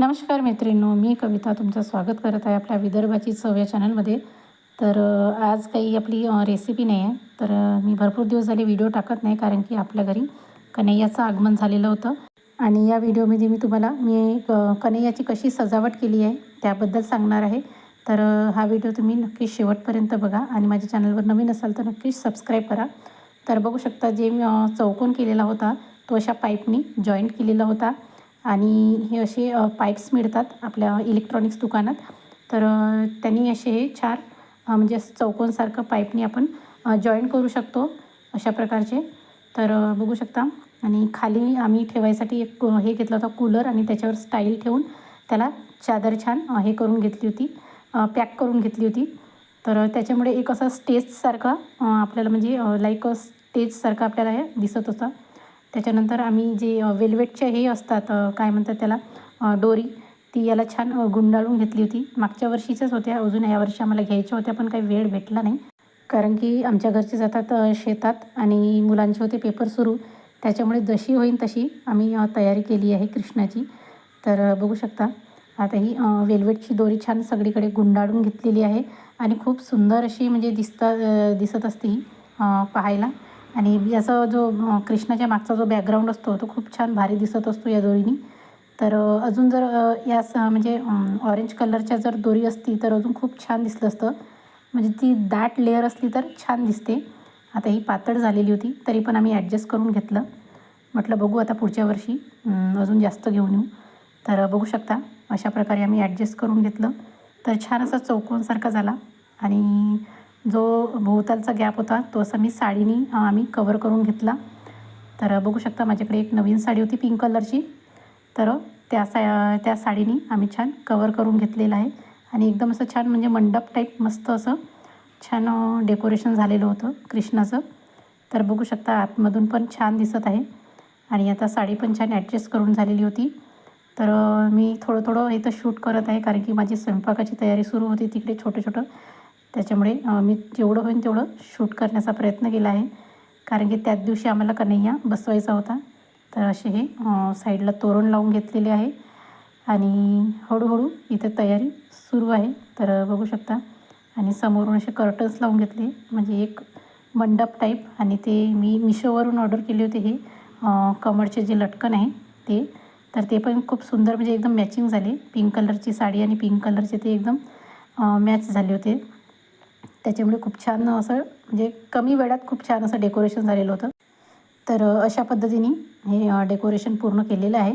नमस्कार मैत्रिणींनो मी कविता तुमचं स्वागत करत आहे आपल्या विदर्भाची चव या चॅनलमध्ये. तर आज काही आपली रेसिपी नाही आहे. तर मी भरपूर दिवस झाले व्हिडिओ टाकत नाही कारण की आपल्या घरी कन्हैयाचं आगमन झालेलं होतं. आणि या व्हिडिओमध्ये मी तुम्हाला मी कन्हैयाची कशी सजावट केली आहे त्याबद्दल सांगणार आहे. तर हा व्हिडिओ तुम्ही नक्कीच शेवटपर्यंत बघा आणि माझ्या चॅनलवर नवीन असाल तर नक्कीच सबस्क्राईब करा. तर बघू शकता जे मी चौकोन केलेला होता तो अशा पाईपनी जॉईंट केलेला होता. आणि हे असे पाईप्स मिळतात आपल्या इलेक्ट्रॉनिक्स दुकानात. तर त्यांनी असे हे चार म्हणजे असं चौकोनसारखं पाईपनी आपण जॉईन करू शकतो अशा प्रकारचे. तर बघू शकता. आणि खाली आम्ही ठेवायसाठी एक हे घेतलं होतं कूलर आणि त्याच्यावर स्टाईल ठेवून त्याला चादर छान हे करून घेतली होती. पॅक करून घेतली होती. तर त्याच्यामुळे एक असा स्टेजसारखा आपल्याला म्हणजे लाईक स्टेजसारखा आपल्याला हे दिसत होतं. त्याच्यानंतर आम्ही जे वेल्वेटचे हे असतात काय म्हणतात त्याला डोरी ती याला छान गुंडाळून घेतली होती. मागच्या वर्षीच्याच होत्या अजून यावर्षी आम्हाला घ्यायच्या होत्या पण काही वेळ भेटला नाही. कारण की आमच्या घरचे जातात शेतात आणि मुलांचे होते पेपर सुरू. त्याच्यामुळे जशी होईल तशी आम्ही तयारी केली आहे कृष्णाची. तर बघू शकता आता ही वेल्वेटची दोरी छान सगळीकडे गुंडाळून घेतलेली आहे. आणि खूप सुंदर अशी म्हणजे दिसता दिसत असते ही पाहायला. आणि याचा जो कृष्णाच्या मागचा जो बॅकग्राऊंड असतो तो खूप छान भारी दिसत असतो या दोरीनी. तर अजून जर या म्हणजे ऑरेंज कलरच्या जर दोरी असती तर अजून खूप छान दिसलं असतं. म्हणजे ती दाट लेअर असली तर छान दिसते. आता ही पातळ झालेली होती तरी पण आम्ही ॲडजस्ट करून घेतलं. म्हटलं बघू आता पुढच्या वर्षी अजून जास्त घेऊन येऊ. तर बघू शकता अशा प्रकारे आम्ही ॲडजस्ट करून घेतलं. तर छान असा चौकोनसारखा झाला. आणि जो भोवतालचा गॅप होता तो असा मी साडीनी आम्ही कवर करून घेतला. तर बघू शकता माझ्याकडे एक नवीन साडी होती पिंक कलरची तर त्या सा त्या साडीनी आम्ही छान कवर करून घेतलेलं आहे. आणि एकदम असं छान म्हणजे मंडप टाईप मस्त असं छान डेकोरेशन झालेलं होतं कृष्णाचं. तर बघू शकता आतमधून पण छान दिसत आहे. आणि आता साडी पण छान ॲडजस्ट करून झालेली होती. तर मी थोडं थोडं इथं शूट करत आहे कारण की माझी स्वयंपाकाची तयारी सुरू होती तिकडे छोटं छोटं त्याच्यामुळे मी जेवढं होईल तेवढं शूट करण्याचा प्रयत्न केला आहे. कारण की त्याच दिवशी आम्हाला कन्हैया बसवायचा होता. तर असे हे साईडला तोरण लावून घेतलेले आहे. आणि हळूहळू इथे तयारी सुरू आहे. तर बघू शकता. आणि समोरून असे कर्टन्स लावून घेतले. म्हणजे एक मंडप टाईप आणि ते मी मिशोवरून ऑर्डर केले होते हे कमरचे कमळचे जे लटकन आहे ते. तर ते पण खूप सुंदर म्हणजे एकदम मॅचिंग झाले. पिंक कलरची साडी आणि पिंक कलरचे ते एकदम मॅच झाले होते. त्याच्यामुळे खूप छान असं म्हणजे कमी वेळात खूप छान असं डेकोरेशन झालेलं होतं. तर अशा पद्धतीने हे डेकोरेशन पूर्ण केलेलं आहे.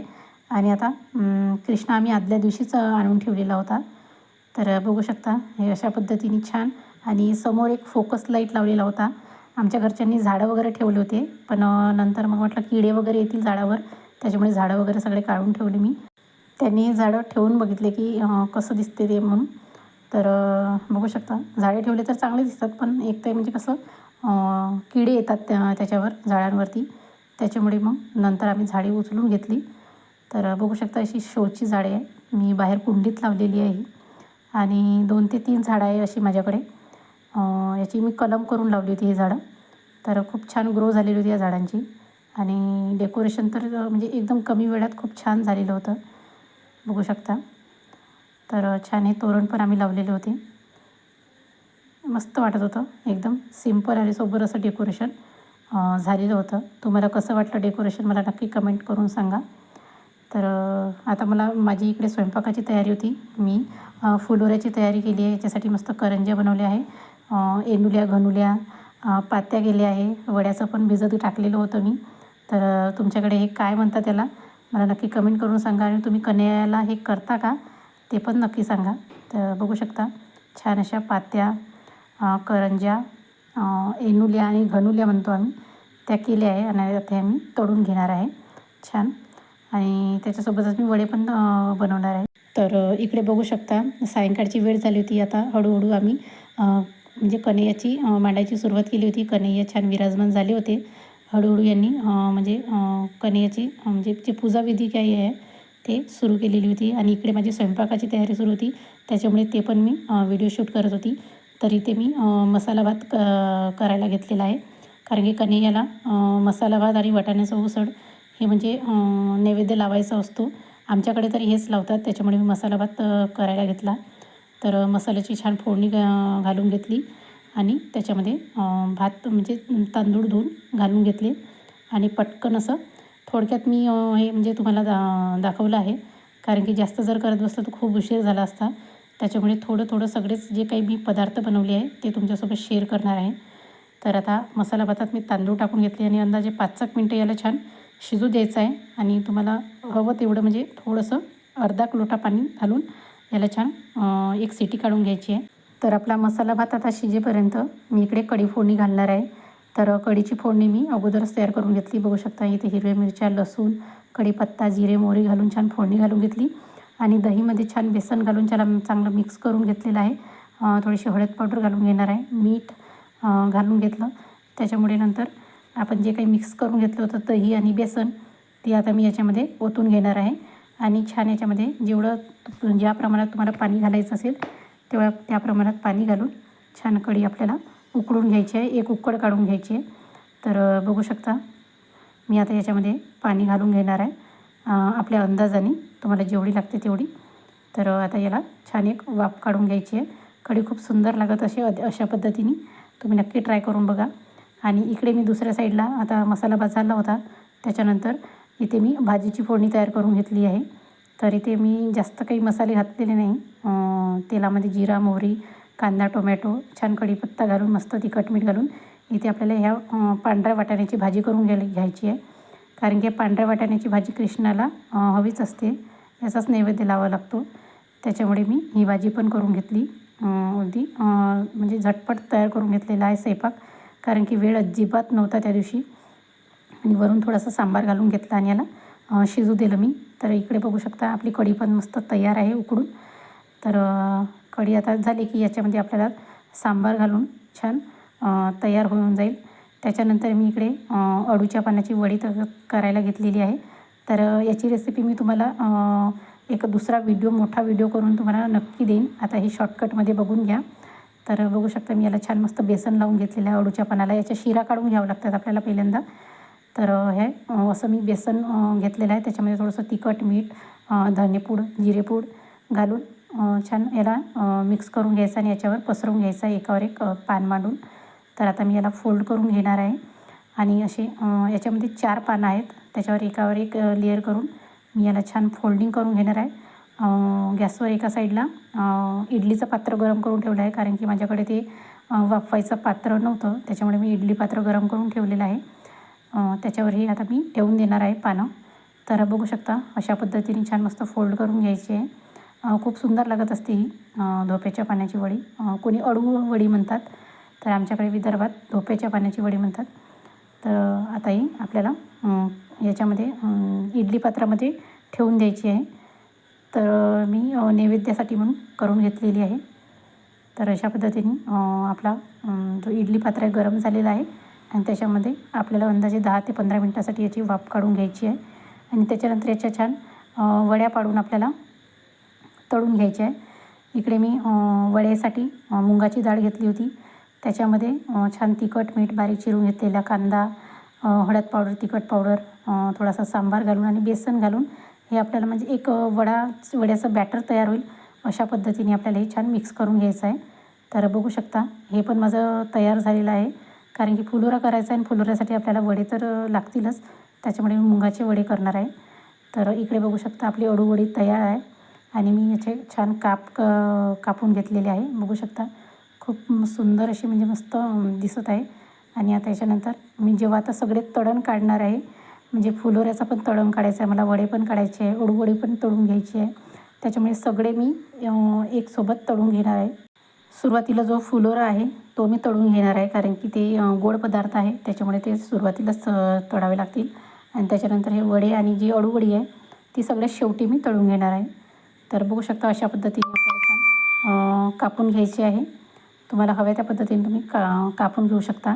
आणि आता कृष्णा कृष्ण आम्ही आदल्या दिवशीच आणून ठेवलेला होता. तर बघू शकता हे अशा पद्धतीने छान आणि समोर एक फोकस लाइट लावलेला होता. आमच्या घरच्यांनी झाडं वगैरे ठेवले होते पण नंतर मग म्हटलं किडे वगैरे येतील झाडावर त्याच्यामुळे झाडं वगैरे सगळे काढून ठेवले मी. त्यांनी झाडं ठेवून बघितले की कसं दिसते ते म्हणून. तर बघू शकता. झाडे ठेवले तर चांगले दिसतात पण एक ते म्हणजे कसं किडे येतात त्या त्याच्यावर झाडांवरती. त्याच्यामुळे मग नंतर आम्ही झाडे उचलून घेतली. तर बघू शकता अशी शोची झाडे आहे. मी बाहेर कुंडीत लावलेली आहे. ही. आणि दोन ते तीन झाडं आहे अशी माझ्याकडे. याची मी कलम करून लावली होती ही झाडं. तर खूप छान ग्रो झालेली होती या झाडांची. आणि डेकोरेशन तर म्हणजे एकदम कमी वेळात खूप छान झालेलं होतं. बघू शकता. तर छान हे तोरण पण आम्ही लावलेले होते. मस्त वाटत होतं. एकदम सिंपल आणि सोबर असं डेकोरेशन झालेलं होतं. तुम्हाला कसं वाटलं डेकोरेशन मला नक्की कमेंट करून सांगा. तर आता मला माझी इकडे स्वयंपाकाची तयारी होती. मी फुलोऱ्याची तयारी केली आहे. याच्यासाठी मस्त करंज्या बनवल्या आहे. एनुल्या घनुल्या पात्या केल्या आहे. वड्याचं पण भिजत टाकलेलं होतं मी. तर तुमच्याकडे हे काय म्हणता त्याला? मला नक्की कमेंट करून सांगा आणि तुम्ही कन्याला हे करता का? ते पण नक्की सांगा. तर बघू शकता छान अशा पात्या करंज्या एनुल्या आणि घनुल्या म्हणतो आम्ही. त्या केल्या आहे आणि ते आम्ही तळून घेणार आहे. छान. आणि त्याच्यासोबतच मी वडे पण बनवणार आहे. तर इकडे बघू शकता सायंकाळची वेळ झाली होती. आता हळूहळू आम्ही म्हणजे कन्हैयाची मांडायची सुरुवात केली होती. कन्हैया छान विराजमान झाले होते. हळूहळू यांनी म्हणजे कन्हैयाची म्हणजे जी पूजाविधी काही आहे ते सुरू केलेली होती आणि इकडे माझी स्वयंपाकाची तयारी सुरू होती. त्याच्यामुळे ते पण मी व्हिडिओ शूट करत होती. तर इथे मी मसाला भात क करायला घेतलेला आहे. कारण की कन्हैयाला मसाला भात आणि वाटाण्याचं उसळ हे म्हणजे नैवेद्य लावायचा असतो. आमच्याकडे तरी हेच लावतात. त्याच्यामुळे मी मसाला भात करायला घेतला. तर मसाल्याची छान फोडणी घालून घेतली. आणि त्याच्यामध्ये भात म्हणजे तांदूळ धुवून घालून घेतले. आणि पटकन असं थोडक्यात मी हे म्हणजे तुम्हाला दा दाखवलं आहे. कारण की जास्त जर करत बसलं तर खूप उशीर झाला असता. त्याच्यामुळे थोडं थोडं सगळेच जे काही मी पदार्थ बनवले आहे ते तुमच्यासोबत शेअर करणार आहे. तर आता मसाला भातात मी तांदूळ टाकून घेतले आणि अंदाजे पाच सात मिनटं याला छान शिजू द्यायचं आहे. आणि तुम्हाला हवं तेवढं म्हणजे थोडंसं अर्धा लोटा पाणी घालून याला छान एक सिटी काढून घ्यायची आहे. तर आपला मसाला भात आता शिजेपर्यंत मी इकडे कढी फोडणी घालणार आहे. तर कढीची फोडणी मी अगोदरच तयार करून घेतली. बघू शकता इथे हिरव्या मिरच्या लसूण कढीपत्ता जिरे मोहरी घालून छान फोडणी घालून घेतली. आणि दहीमध्ये छान बेसन घालून त्याला चांगलं मिक्स करून घेतलेलं आहे. थोडीशी हळद पावडर घालून घेणार आहे. मीठ घालून घेतलं. त्याच्यामुळे नंतर आपण जे काही मिक्स करून घेतलं होतं दही आणि बेसन ते आता मी याच्यामध्ये ओतून घेणार आहे. आणि छान याच्यामध्ये जेवढं ज्या प्रमाणात तुम्हाला पाणी घालायचं असेल तेवढ्या त्या प्रमाणात पाणी घालून छान कढी आपल्याला उकळून घ्यायची आहे एक उकड काढून घ्यायची. आहे तर बघू शकता मी आता याच्यामध्ये पाणी घालून घेणार आहे. आपल्या अंदाजाने तुम्हाला जेवढी लागते तेवढी. तर आता याला छान एक वाफ काढून घ्यायची आहे. कढी खूप सुंदर लागत असे अशा पद्धतीने. तुम्ही नक्की ट्राय करून बघा. आणि इकडे मी दुसऱ्या साईडला आता मसाला भात होता. त्याच्यानंतर इथे मी भाजीची फोडणी तयार करून घेतली आहे. तर इथे मी जास्त काही मसाले घातलेले नाही. तेलामध्ये जिरा मोहरी कांदा टोमॅटो छान कढीपत्ता घालून मस्त तिखट मीठ घालून इथे आपल्याला ह्या पांढऱ्या वाटाण्याची भाजी करून घ्यायला घ्यायची आहे. कारण की पांढऱ्या वाटाण्याची भाजी कृष्णाला हवीच असते. याचाच नैवेद्य लावा लागतो. त्याच्यामुळे मी ही भाजी पण करून घेतली. अगदी म्हणजे झटपट तयार करून घेतलेला आहे स्वयंपाक. कारण की वेळ अजिबात नव्हता त्या दिवशी. आणि वरून थोडासा सांबार घालून घेतला आणि याला शिजू दिलं मी. तर इकडे बघू शकता आपली कढी पण मस्त तयार आहे उकडून. तर कढी आता झाली की याच्यामध्ये आपल्याला सांबार घालून छान तयार होऊन जाईल. त्याच्यानंतर मी इकडे अडूच्या पानाची वडी तर करायला घेतलेली आहे. तर याची रेसिपी मी तुम्हाला एक दुसरा व्हिडिओ मोठा व्हिडिओ करून तुम्हाला नक्की देईन. आता ही शॉर्टकटमध्ये बघून घ्या. तर बघू शकता मी याला छान मस्त बेसन लावून घेतलेलं आहे अडूच्या पानाला. याच्या शिरा काढून घ्यावं लागतात आपल्याला पहिल्यांदा. तर हे असं मी बेसन घेतलेलं आहे. त्याच्यामध्ये थोडंसं तिखट मीठ धनेपूड जिरेपूड घालून छान याला मिक्स करून घ्यायचा आणि याच्यावर पसरवून घ्यायचा आहे एकावर एक पान मांडून. तर आता मी याला फोल्ड करून घेणार आहे. आणि असे याच्यामध्ये चार पानं आहेत. त्याच्यावर एकावर एक लेअर करून मी याला छान फोल्डिंग करून घेणार आहे. गॅसवर एका साईडला इडलीचं पात्र गरम करून ठेवलं आहे. कारण की माझ्याकडे ते वाफवायचं पात्र नव्हतं. त्याच्यामुळे मी इडली पात्र गरम करून ठेवलेलं आहे. त्याच्यावरही आता मी ठेवून देणार आहे पानं. तर बघू शकता अशा पद्धतीने छान मस्त फोल्ड करून घ्यायची. आहे खूप सुंदर लागत असते ही धोप्याच्या पाण्याची वडी. कोणी अळू वडी म्हणतात तर आमच्याकडे विदर्भात धोप्याच्या पाण्याची वडी म्हणतात. तर आता ही आपल्याला याच्यामध्ये इडली पात्रामध्ये ठेवून द्यायची आहे. तर मी नैवेद्यासाठी म्हणून करून घेतलेली आहे. तर अशा पद्धतीने आपला जो इडली पात्र आहे गरम झालेला आहे आणि त्याच्यामध्ये आपल्याला अंदाजे दहा ते पंधरा मिनटासाठी याची वाफ काढून घ्यायची आहे. आणि त्याच्यानंतर याच्या छान वड्या पाडून आपल्याला तळून घ्यायचे. आहे इकडे मी वड्यासाठी मुंगाची डाळ घेतली होती. त्याच्यामध्ये छान तिखट मीठ बारीक चिरून घेतलेला कांदा हळद पावडर तिखट पावडर थोडासा सांबार घालून आणि बेसन घालून हे आपल्याला म्हणजे एक वडा वड्याचं बॅटर तयार होईल अशा पद्धतीने आपल्याला हे छान मिक्स करून घ्यायचं आहे. तर बघू शकता हे पण माझं तयार झालेलं आहे. कारण की फुलोरा करायचा आहे आणि फुलोऱ्यासाठी आपल्याला वडे तर लागतीलच. त्याच्यामुळे मी मुगाचे वडे करणार आहे. तर इकडे बघू शकता आपली अडूवडी तयार आहे. आणि मी याचे छान काप क कापून घेतलेले आहे. बघू शकता खूप सुंदर अशी म्हणजे मस्त दिसत आहे. आणि आता याच्यानंतर मी जेव्हा आता सगळे तळण काढणार आहे म्हणजे फुलोऱ्याचा पण तळण काढायचं आहे मला वडे पण काढायचे आहे उडवडी पण तळून घ्यायची आहे. त्याच्यामुळे सगळे मी एकसोबत तळून घेणार आहे. सुरुवातीला जो फुलोरा आहे तो मी तळून घेणार आहे कारण की ते गोड पदार्थ आहे. त्याच्यामुळे ते सुरुवातीलाच तळावे लागतील. आणि त्याच्यानंतर हे वडे आणि जी अडूवडी आहे ती सगळ्यात शेवटी मी तळून घेणार आहे. तर बघू शकता अशा पद्धतीने आपल्याला छान कापून घ्यायची आहे. तुम्हाला हव्या त्या पद्धतीने तुम्ही का कापून घेऊ शकता.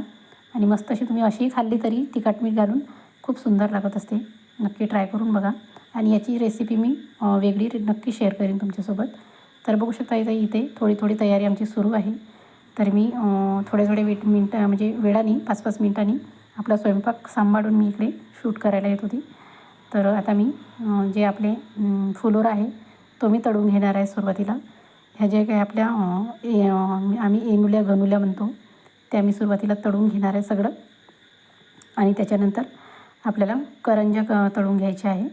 आणि मस्त अशी तुम्ही अशीही खाल्ली तरी तिखट मीठ घालून खूप सुंदर लागत असते. नक्की ट्राय करून बघा. आणि याची रेसिपी मी वेगळी नक्की शेअर करेन तुमच्यासोबत. तर बघू शकता इथे इथे थोडी थोडी तयारी आमची सुरू आहे. तर मी थोडे थोडे वेट मिनटं म्हणजे वेळाने पाच पाच मिनटांनी आपला स्वयंपाक सांभाळून मी इकडे शूट करायला येत होती. तर आता मी जे आपले फुलोर आहे तो मी तळून घेणार आहे सुरुवातीला. ह्या ज्या काही आपल्या ए- आम्ही एनुल्या गनुल्या म्हणतो त्या मी सुरुवातीला तळून घेणार आहे सगळं. आणि त्याच्यानंतर आपल्याला करंज्या क तळून घ्यायच्या आहे.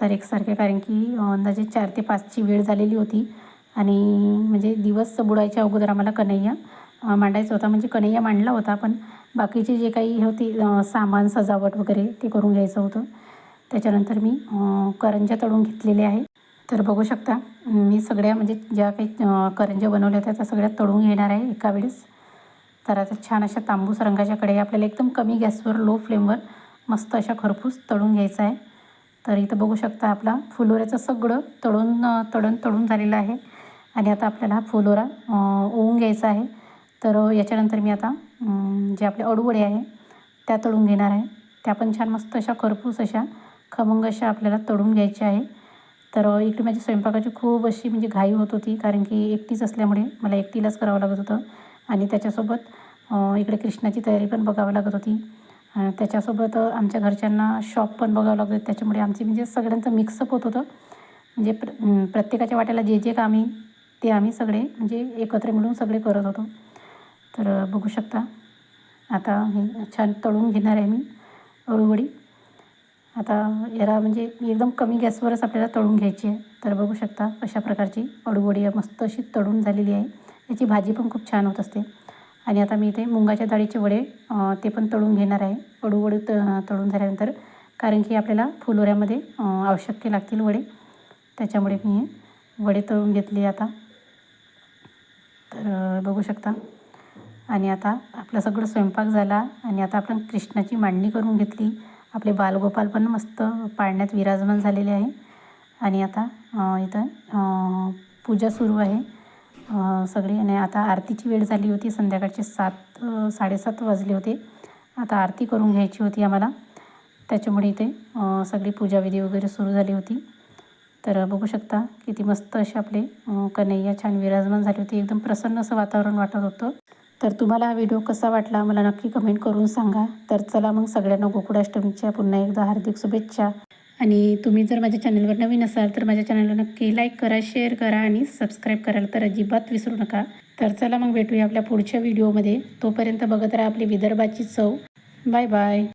तर एकसारखे कारण की अंदाजे चार ते पाचची वेळ झालेली होती. आणि म्हणजे दिवस बुडायच्या अगोदर आम्हाला कन्हैया मांडायचा होता. म्हणजे कन्हैया मांडला होता पण बाकीचे जे काही होती सामान सजावट वगैरे ते करून घ्यायचं होतं. त्याच्यानंतर मी करंजा करंज्या तळून घेतलेले आहे. तर बघू शकता मी सगळ्या म्हणजे ज्या काही करंज्या बनवल्या होत्या त्या सगळ्या तळून घेणार आहे एका वेळेस. तर आता छान अशा तांबूस रंगाच्या कढई आपल्याला एकदम कमी गॅसवर लो फ्लेमवर मस्त अशा खरपूस तळून घ्यायचा आहे. तर इथं बघू शकता आपला फुलोऱ्याचं सगळं तळून तळून तळून झालेलं आहे. आणि आता आपल्याला हा फुलोरा ओवून घ्यायचा आहे. तर याच्यानंतर मी आता जे आपले अडूवडे आहे त्या तळून घेणार आहे. त्या पण छान मस्त अशा खरपूस अशा खमंग अशा आपल्याला तळून घ्यायच्या आहे. तर इकडे माझी स्वयंपाकाची खूप अशी म्हणजे घाई होत होती कारण की एकटीच असल्यामुळे मला एकटीलाच करावं लागत होतं. आणि त्याच्यासोबत इकडे कृष्णाची तयारी पण बघावं लागत होती. त्याच्यासोबत आमच्या घरच्यांना शॉप पण बघावं लागत होतं. त्याच्यामुळे आमची म्हणजे सगळ्यांचं मिक्सअप होत होतं. म्हणजे प्र प्रत्येकाच्या वाट्याला जे जे कामी ते आम्ही सगळे म्हणजे एकत्र मिळून सगळे करत होतो. तर बघू शकता. आता हे छान तळून घेणार आहे मी अळूवडी. आता याला म्हणजे एकदम कमी गॅसवरच आपल्याला तळून घ्यायची आहे. तर बघू शकता अशा प्रकारची अळूवडी मस्त अशी तळून झालेली आहे. याची भाजी पण खूप छान होत असते. आणि आता मी इथे मुंगाच्या डाळीचे वडे ते पण तळून घेणार आहे. अळूवडी त तळून झाल्यानंतर. कारण की आपल्याला फुलोऱ्यामध्ये आवश्यक लागतील वडे. त्याच्यामुळे मी हे वडे तळून घेतले आता. तर बघू शकता. आणि आता आपला सगळं स्वयंपाक झाला. आणि आता आपण कृष्णाची मांडणी करून घेतली. आपले बालगोपाल पण मस्त पाळण्यात विराजमान झालेले आहे. आणि आता इथं पूजा सुरू आहे. सगळी आणि आता आरतीची वेळ झाली होती. संध्याकाळचे सात साडेसात वाजले होते. आता आरती करून घ्यायची होती आम्हाला. त्याच्यामुळे इथे सगळी पूजाविधी वगैरे सुरू झाली होती. तर बघू शकता किती मस्त असे आपले कन्हैया छान विराजमान झाले होते. एकदम प्रसन्न असं वातावरण वाटत होतं. तर तुम्हाला हा व्हिडिओ कसा वाटला मला नक्की कमेंट करून सांगा. तर चला मग सगळ्यांना गोकुळाष्टमीच्या पुन्हा एकदा हार्दिक शुभेच्छा. आणि तुम्ही जर माझ्या चॅनलवर नवीन असाल तर माझ्या चॅनलला नक्की लाईक करा शेअर करा आणि सबस्क्राईब करायला तर अजिबात विसरू नका. तर चला मग भेटूया आपल्या पुढच्या व्हिडिओमध्ये. तोपर्यंत बघत राहा आपली विदर्भाची चव. Bye bye.